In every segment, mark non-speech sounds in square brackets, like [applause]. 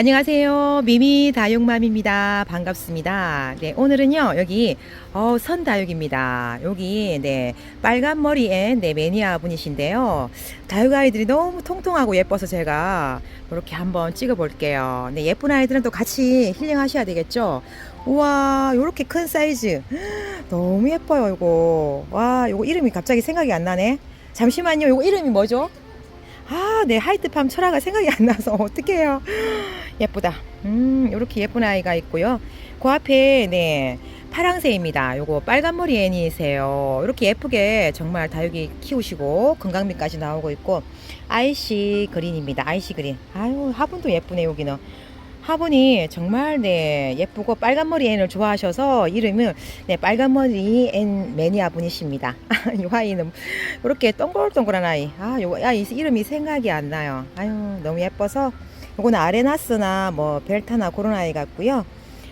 안녕하세요. 미미 다육맘입니다. 반갑습니다. 네, 오늘은요, 여기, 어, 선다육입니다. 여기, 네, 빨간 머리에, 네, 매니아 분이신데요. 다육 아이들이 너무 통통하고 예뻐서 제가 이렇게 한번 찍어 볼게요. 네, 예쁜 아이들은 또 같이 힐링 하셔야 되겠죠? 우와, 요렇게 큰 사이즈. 너무 예뻐요, 이거. 와, 요거 이름이 갑자기 생각이 안 나네. 잠시만요, 요거 이름이 뭐죠? 아, 네, 하이트팜 철화가 생각이 안 나서 어떡해요. [gasps] 예쁘다. 음, 이렇게 예쁜 아이가 있고요. 그 앞에, 네, 파랑새입니다. 요거 빨간 머리 애니세요. 이렇게 예쁘게 정말 다육이 키우시고 건강미까지 나오고 있고 아이시 그린입니다. 아이시 그린. 아유, 화분도 예쁘네, 여기는. 화분이 정말 네 예쁘고 빨간 머리 앤을 좋아하셔서 이름은 네 빨간 머리 앤 매니아 분이십니다. [laughs] 이 아이는 이렇게 동글동글한 아이. 아, 요, 야, 이 이름이 생각이 안 나요. 아유, 너무 예뻐서. 요거는 아레나스나 뭐 벨타나 그런 아이 같고요.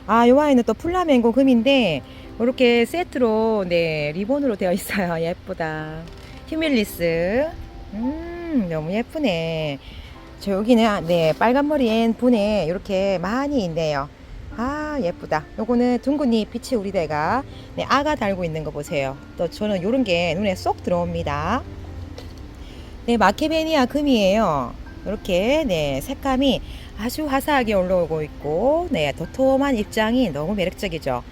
아, 요 아이는 또 플라멩고 금인데 이렇게 세트로 네 리본으로 되어 있어요. 예쁘다. 휴밀리스. 음, 너무 예쁘네. 저 여기는 네 빨간 머리엔 분에 이렇게 많이 있네요. 아 예쁘다. 요거는 둥근잎 빛이 우리 대가 네, 아가 달고 있는 거 보세요. 또 저는 요런 게 눈에 쏙 들어옵니다. 네 마케베니아 금이에요. 이렇게 네 색감이 아주 화사하게 올라오고 있고 네 도톰한 입장이 너무 매력적이죠.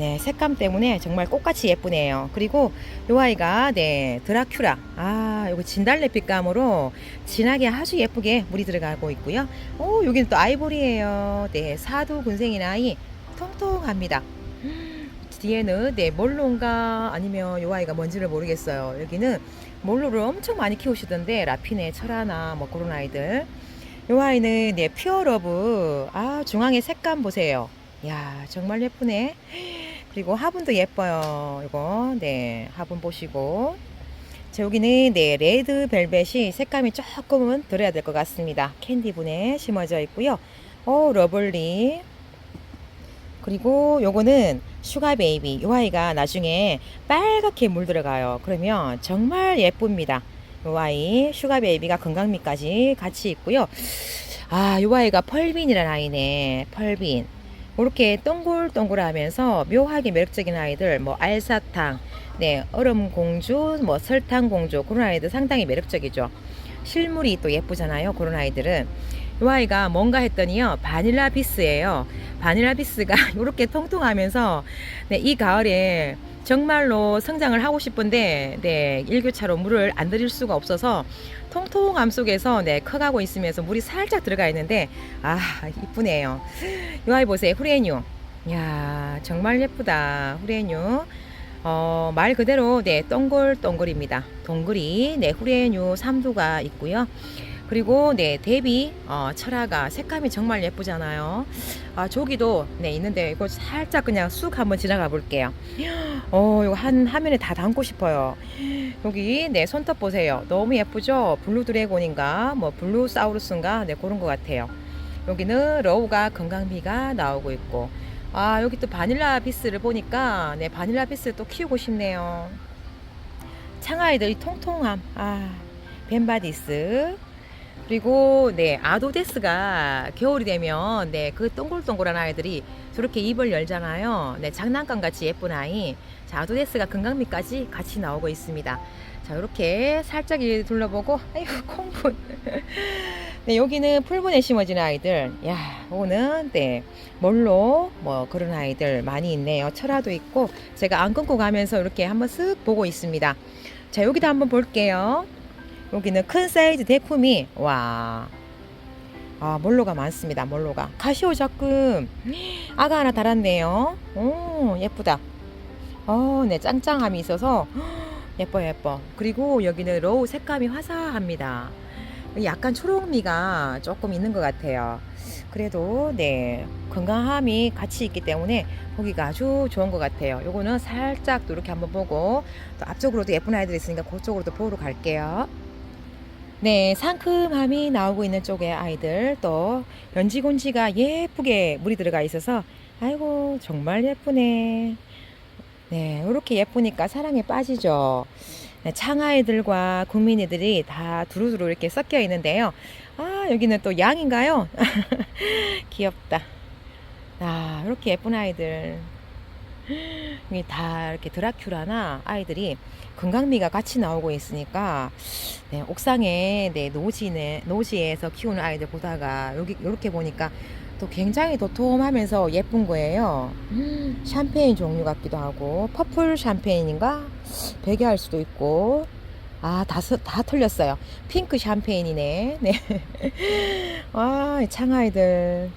네 색감 때문에 정말 꽃같이 예쁘네요. 그리고 요 아이가 네 드라큐라 아 요거 진달래 빛감으로 진하게 아주 예쁘게 물이 들어가고 있고요. 오 여기는 또 아이보리예요. 네 사두 군생인 아이 통통합니다. 음, 뒤에는 네 몰로인가 아니면 요 아이가 뭔지를 모르겠어요. 여기는 몰로를 엄청 많이 키우시던데 라피네 철하나 뭐 그런 아이들. 요 아이는 네 퓨어러브 아 중앙에 색감 보세요. 야 정말 예쁘네. 그리고 화분도 예뻐요. 이거 네 화분 보시고 자 여기는 네 레드 벨벳이 색감이 조금은 들어야 될 것 같습니다. 캔디분에 심어져 있고요. 어 러블리 그리고 요거는 슈가 베이비 요 아이가 나중에 빨갛게 물 들어가요. 그러면 정말 예쁩니다. 요 아이 슈가 베이비가 건강미까지 같이 있고요. 아, 요 아이가 펄빈이라는 아이네. 펄빈. 이렇게 동글동글하면서 묘하게 매력적인 아이들, 뭐 알사탕, 네, 얼음 공주, 뭐 설탕 공주 그런 아이들 상당히 매력적이죠. 실물이 또 예쁘잖아요. 그런 아이들은. 이 아이가 뭔가 했더니요. 바닐라 비스예요. 바닐라 비스가 이렇게 [laughs] 통통하면서 네, 이 가을에 정말로 성장을 하고 싶은데 네, 일교차로 물을 안 들일 수가 없어서 통통함 속에서 네, 커가고 있으면서 물이 살짝 들어가 있는데 아, 이쁘네요. 이 아이 보세요. 후레뉴. 야, 정말 예쁘다. 후레뉴. 어, 말 그대로 네, 동글동글입니다. 동글이 네, 후레뉴 삼두가 있고요. 그리고 네 대비 어, 철화가 색감이 정말 예쁘잖아요. 아 조기도 네 있는데 이거 살짝 그냥 쑥 한번 지나가 볼게요. 어 이거 한 화면에 다 담고 싶어요. 여기 네 손톱 보세요. 너무 예쁘죠? 블루 드래곤인가 뭐 블루 사우루스인가 네 그런 것 같아요. 여기는 러우가 건강미가 나오고 있고 아 여기 또 바닐라 비스를 보니까 네 바닐라 비스 또 키우고 싶네요. 창아이들이 통통함 아 벤바디스 그리고 네 아도데스가 겨울이 되면 네그 동글동글한 아이들이 저렇게 입을 열잖아요. 네 장난감 같이 예쁜 아이. 자 아도데스가 건강미까지 같이 나오고 있습니다. 자 이렇게 살짝 이 둘러보고 [laughs] 아이고 콩분. [laughs] 네 여기는 풀분에 심어진 아이들. 야 오는 네 뭘로 뭐 그런 아이들 많이 있네요. 철화도 있고 제가 안 끊고 가면서 이렇게 한번 쓱 보고 있습니다. 자 여기도 한번 볼게요. 여기는 큰 사이즈 데쿠미 와. 아, 몰로가 많습니다. 몰로가. 가시오 작금. [gasps] 아가 하나 달았네요. 오, 예쁘다. 어, 네, 짱짱함이 있어서 [gasps] 예뻐 예뻐. 그리고 여기는 로우 색감이 화사합니다. 약간 초록미가 조금 있는 것 같아요. 그래도 네 건강함이 같이 있기 때문에 보기가 아주 좋은 것 같아요. 요거는 살짝 또 이렇게 한번 보고 또 앞쪽으로도 예쁜 아이들 있으니까 그쪽으로도 보러 갈게요. 네, 상큼함이 나오고 있는 쪽의 아이들 또 연지곤지가 예쁘게 물이 들어가 있어서 아이고 정말 예쁘네. 네, 이렇게 예쁘니까 사랑에 빠지죠. 네, 창아이들과 국민이들이 다 두루두루 이렇게 섞여 있는데요. 아, 여기는 또 양인가요? [laughs] 귀엽다. 아, 이렇게 예쁜 아이들. 이게 다 이렇게 드라큘라나 아이들이 건강미가 같이 나오고 있으니까 네, 옥상에 네, 노지네 노지에서 키우는 아이들 보다가 여기 이렇게 보니까 또 굉장히 도톰하면서 예쁜 거예요. 음, 샴페인 종류 같기도 하고 퍼플 샴페인인가 베개할 수도 있고 아, 다, 서- 다 틀렸어요. 핑크 샴페인이네. 네. 와, [laughs] 이 창아이들.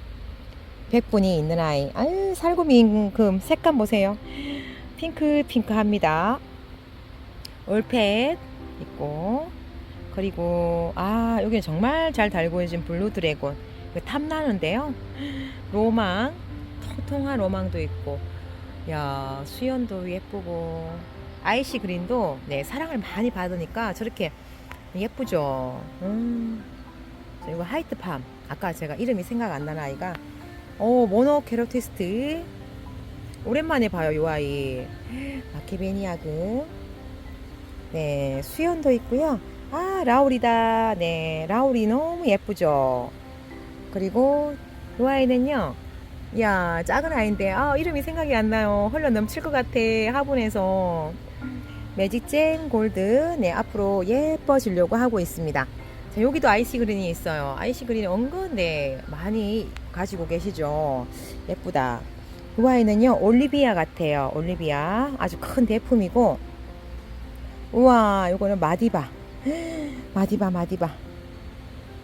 100분이 있는 아이. 아유, 살구민금 색감 보세요. 핑크, 핑크 합니다. 올펫 있고. 그리고, 아, 여기 정말 잘 달고 계신 블루 드래곤. 이거 탐나는데요. 로망. 통통한 로망도 있고. 야, 수연도 예쁘고. 아이시 그린도 네, 사랑을 많이 받으니까 저렇게 예쁘죠. 음. 자, 이거 하이트 팜. 아까 제가 이름이 생각 안 나는 아이가 어, 모노 캐러티스트. 오랜만에 봐요, 요 아이. 마케베니아금. 네, 수연도 있고요. 아, 라울이다. 네, 라울이 너무 예쁘죠. 그리고 요 아이는요. 야, 작은 아이인데 아, 이름이 생각이 안 나요. 흘러 넘칠 것 같아. 화분에서. 매직잼 골드. 네, 앞으로 예뻐지려고 하고 있습니다. 자, 여기도 아이시 그린이 있어요. 아이시 그린 은근 네, 많이 가지고 계시죠. 예쁘다. 그 아이는요, 올리비아 같아요. 올리비아. 아주 큰 대품이고. 우와, 이거는 마디바. [gasps] 마디바, 마디바.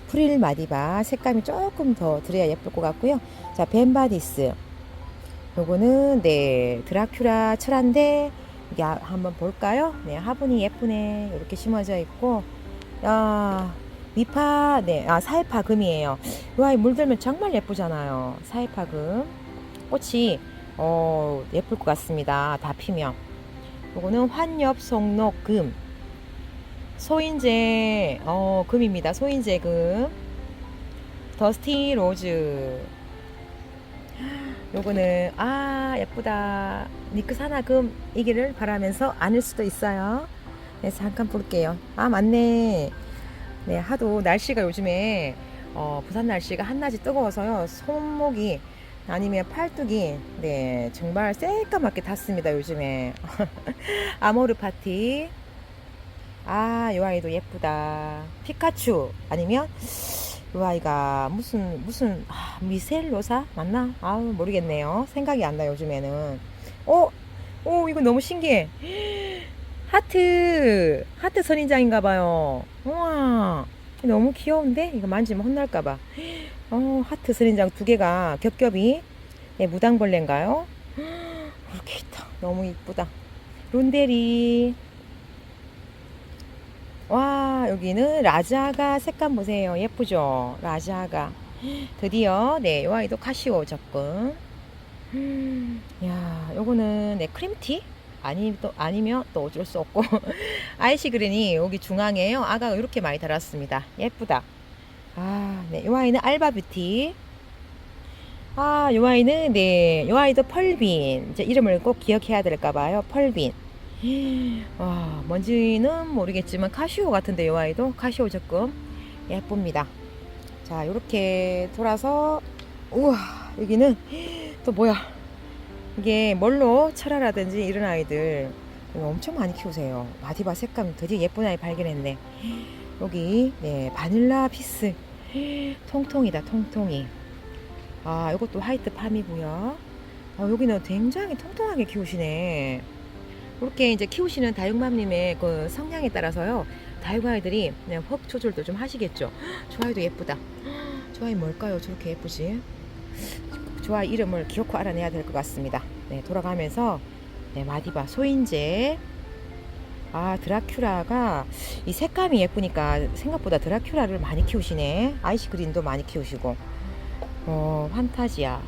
프릴 마디바. 색감이 조금 더 들어야 예쁠 것 같고요. 자, 벤바디스. 요거는, 네, 드라큘라 철한데, 이게 아, 한번 볼까요? 네, 화분이 예쁘네. 이렇게 심어져 있고. 아. 2파, 네, 아, 4파 금이에요. 와, 물들면 정말 예쁘잖아요. 4파 금. 꽃이, 어, 예쁠 것 같습니다. 다 피면. 요거는 환엽 송록 금. 소인제, 어, 금입니다. 소인제 금. 더스티 로즈. 요거는, 아, 예쁘다. 니크 산화금 이기를 바라면서 안을 수도 있어요. 네, 잠깐 볼게요. 아, 맞네. 네, 하도 날씨가 요즘에 어, 부산 날씨가 한낮이 뜨거워서요. 손목이 아니면 팔뚝이 네, 정말 새까맣게 탔습니다, 요즘에. [laughs] 아모르 파티. 아, 요 아이도 예쁘다. 피카츄 아니면 요 아이가 무슨 무슨 아, 미셀로사 맞나? 아, 모르겠네요. 생각이 안 나 요즘에는. 어? 오, 이거 너무 신기해. 하트 하트 선인장인가 봐요. 우와 너무 귀여운데 이거 만지면 혼날까 봐. 어 하트 선인장 두 개가 겹겹이 네, 무당벌레인가요? 이렇게 있다. 너무 이쁘다. 룬데리 와 여기는 라자가 색감 보세요. 예쁘죠? 라자가 드디어 네, 요 아이도 카시오 접근. 음, 야, 요거는 네, 크림티? 아니 또 아니면 또 어쩔 수 없고 [laughs] 아이시 그린이 여기 중앙에요. 아가가 이렇게 많이 달았습니다. 예쁘다. 아, 네, 요 아이는 알바 뷰티. 아, 요 아이는 네, 요 아이도 펄빈. 이제 이름을 꼭 기억해야 될까 봐요. 펄빈. [gasps] 와, 뭔지는 모르겠지만 카시오 같은데 요 아이도 카시오 적금 예쁩니다. 자, 요렇게 돌아서 우와, 여기는 [gasps] 또 뭐야? 이게 뭘로 철화라든지 이런 아이들 엄청 많이 키우세요. 마디바 색감 되게 예쁜 아이 발견했네. 여기 네 바닐라 피스 통통이다 통통이. 아 이것도 화이트 팜이고요. 아, 여기는 굉장히 통통하게 키우시네. 이렇게 이제 키우시는 다육맘님의 그 성향에 따라서요. 다육 아이들이 그냥 흡 조절도 좀 하시겠죠. 저 아이도 예쁘다. 저 아이 뭘까요? 저렇게 예쁘지? 좋아 이름을 기억코 알아내야 될 것 같습니다. 네, 돌아가면서 네, 마디바 소인제 아 드라큘라가 이 색감이 예쁘니까 생각보다 드라큘라를 많이 키우시네. 아이시 그린도 많이 키우시고 어 판타지아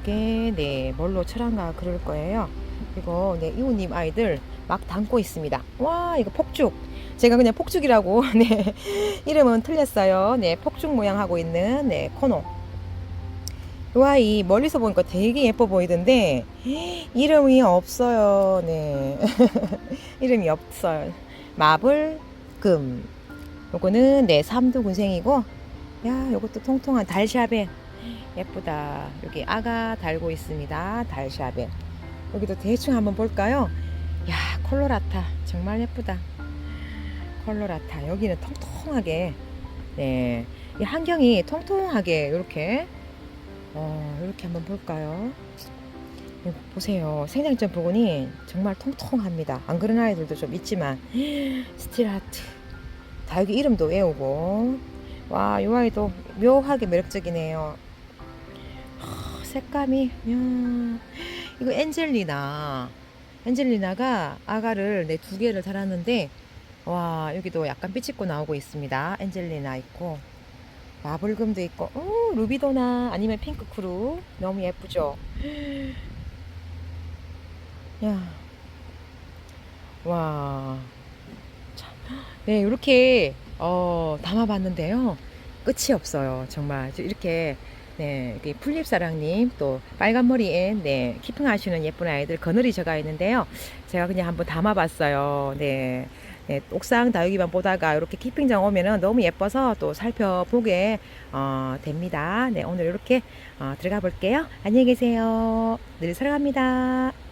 이게 네 뭘로 철한가 그럴 거예요. 그리고 네 이웃님 아이들 막 담고 있습니다. 와 이거 폭죽 제가 그냥 폭죽이라고 [laughs] 네 이름은 틀렸어요. 네 폭죽 모양 하고 있는 네 코노 이 아이 멀리서 보니까 되게 예뻐 보이던데 이름이 없어요. 네. [laughs] 이름이 없어요. 마블금. 요거는 네, 삼두 군생이고 야, 요것도 통통한 달샤벳. 예쁘다. 여기 아가 달고 있습니다. 달샤벳. 여기도 대충 한번 볼까요? 야, 콜로라타. 정말 예쁘다. 콜로라타. 여기는 통통하게. 네. 이 환경이 통통하게 이렇게 어, 이렇게 한번 볼까요? 이거 보세요. 생장점 부분이 정말 통통합니다. 안 그런 아이들도 좀 있지만 [gasps] 스틸하트. 다육이 이름도 외우고 와, 이 아이도 묘하게 매력적이네요. 하, 색감이 야, 이거 엔젤리나 엔젤리나가 아가를 네두 개를 달았는데 와 여기도 약간 삐찍고 나오고 있습니다. 엔젤리나 있고 마블금도 있고 어, 루비도나 아니면 핑크크루 너무 예쁘죠. [gasps] 야, 와, 참, 네 이렇게 어, 담아봤는데요. 끝이 없어요. 정말 이렇게 네, 이렇게 풀립사랑님 또 빨간 머리에 네 키핑 하시는 예쁜 아이들 거느리 저가 있는데요. 제가 그냥 한번 담아봤어요. 네. 네, 옥상 다육이만 보다가 이렇게 키핑장 오면은 너무 예뻐서 또 살펴보게 어, 됩니다. 네, 오늘 이렇게 어, 들어가 볼게요. 안녕히 계세요. 늘 사랑합니다.